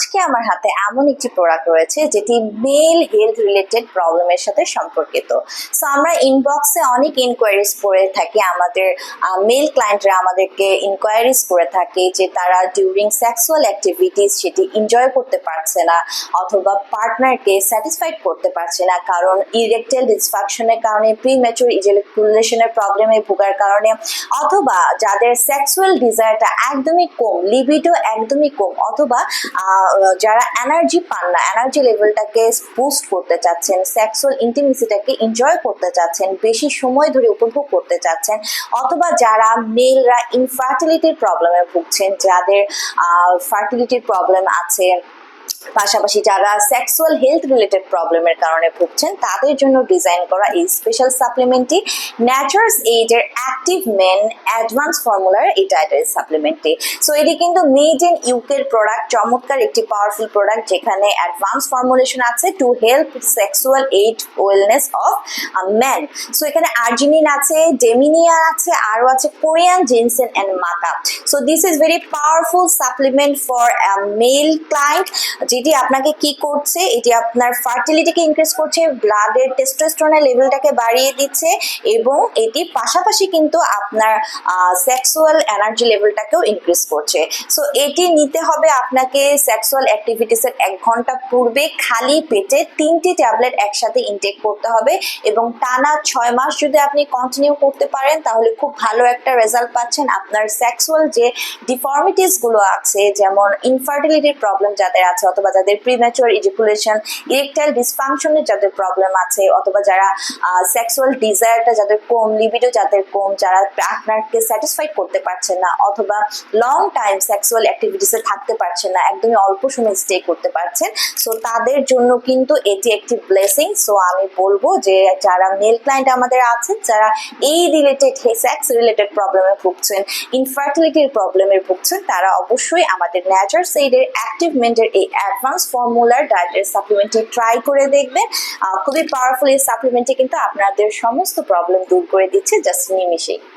আজকে আমার হাতে এমন একটি প্রোডাক্ট রয়েছে যেটি মেল হেলথ রিলেটেড প্রবলেমের সাথে সম্পর্কিত। সো আমরা ইনবক্সে অনেক ইনকোয়ারিজ করে থাকি, আমাদের মেল ক্লায়েন্টরা আমাদেরকে ইনকোয়ারিজ করে থাকে যে তারা ডিউরিং সেক্সুয়াল অ্যাক্টিভিটিস সেটি এনজয় করতে পারছে না অথবা পার্টনারকে স্যাটিসফাইড করতে পারছে না। কারণ ইরেকটেল ডিসফাকশনের কারণে প্রি ম্যাচুর ইজুলেশনের প্রবলেমে ভোগার কারণে অথবা যাদের সেক্সুয়াল ডিজায়ারটা একদমই কম লিবিডো একদমই কম, অথবা যারা এনার্জি পান না এনার্জি লেভেলটাকে বুস্ট করতে চাচ্ছেন সেক্সুয়াল ইন্টিমেসিটাকে এনজয় করতে চাচ্ছেন, বেশি সময় ধরে উপভোগ করতে চাচ্ছেন, অথবা যারা মেলরা ইনফার্টিলিটির প্রবলেমে ভুগছেন, যাদের ফার্টিলিটির প্রবলেম আছে পাশাপাশি যারা সেক্সুয়াল হেলথ রিলেটেড প্রবলেমের কারণে ভুগছেন, তাদের জন্য ডিজাইন করা এই স্পেশাল সাপ্লিমেন্টটি ন্যাচারালস এইডের অ্যাক্টিভ মেন অ্যাডভান্স ফর্মুলার এই ডায়েটারি সাপ্লিমেন্টটি সো এটি কিন্তু মেড ইন ইউকের প্রোডাক্ট চমৎকার একটি পাওয়ারফুল প্রোডাক্ট যেখানে অ্যাডভান্স ফর্মুলেশন আছে to help sexual aid wellness of man so এখানে আর্জিনিন আছে ডেমিনিয়া আছে, আরও আছে কোরিয়ান জিনসেন অ্যান্ড মাতা। So this is very powerful supplement for male client যেটি আপনাকে কি করছে? এটি আপনার ফার্টিলিটিকে ইনক্রিজ করছে ব্লাডের টেস্টোস্টেরনের লেভেলটাকে বাড়িয়ে দিচ্ছে এবং এটি পাশাপাশি কিন্তু আপনার সেক্সুয়াল এনার্জি লেভেলটাকেও ইনক্রিজ করছে। সো এটি নিতে হবে আপনাকে সেক্সুয়াল অ্যাক্টিভিটিসের এক ঘণ্টা পূর্বে খালি পেটে তিনটি ট্যাবলেট একসাথে ইনটেক করতে হবে এবং টানা ছয় মাস যদি আপনি কন্টিনিউ করতে পারেন, তাহলে খুব ভালো একটা রেজাল্ট পাচ্ছেন আপনার সেক্সুয়াল যে ডিফর্মিটিসগুলো আছে, যেমন ইনফার্টিলিটির প্রবলেম যাদের আছে, অথবা যাদের প্রিম্যাচুয়ার ইজিকুলেশন ইরেকটাইল ডিসফাংশনের যাদের প্রবলেম আছে, অথবা যারা সেক্সুয়াল ডিজায়ারটা যাদের কম লিবিডো যাদের কম, যারা পার্টনারকে স্যাটিসফাইড করতে পারছে না, অথবা লং টাইম সেক্সুয়াল অ্যাক্টিভিটিসে থাকতে পারছেন না, একদমই অল্প সময় স্টে করতে পারছেন সো তাদের জন্য কিন্তু এটি একটি ব্লেসিং সো আমি বলব যে যারা মেল ক্লায়েন্ট আমাদের আছেন, যারা এই রিলেটেড সেক্স রিলেটেড প্রবলেমে ভুগছেন ইনফার্টিলিটির প্রবলেমে ভুগছেন, তারা অবশ্যই আমাদের ন্যাচার সেইডের অ্যাক্টিভমেন্টের এই অ্যাডভান্স ফর্মুলার ডায়েটের সাপ্লিমেন্টটি ট্রাই করে দেখবেন। খুবই পাওয়ারফুল এই সাপ্লিমেন্টটি কিন্তু আপনাদের সমস্ত প্রবলেম দূর করে দিচ্ছে জাস্ট নিমিশেই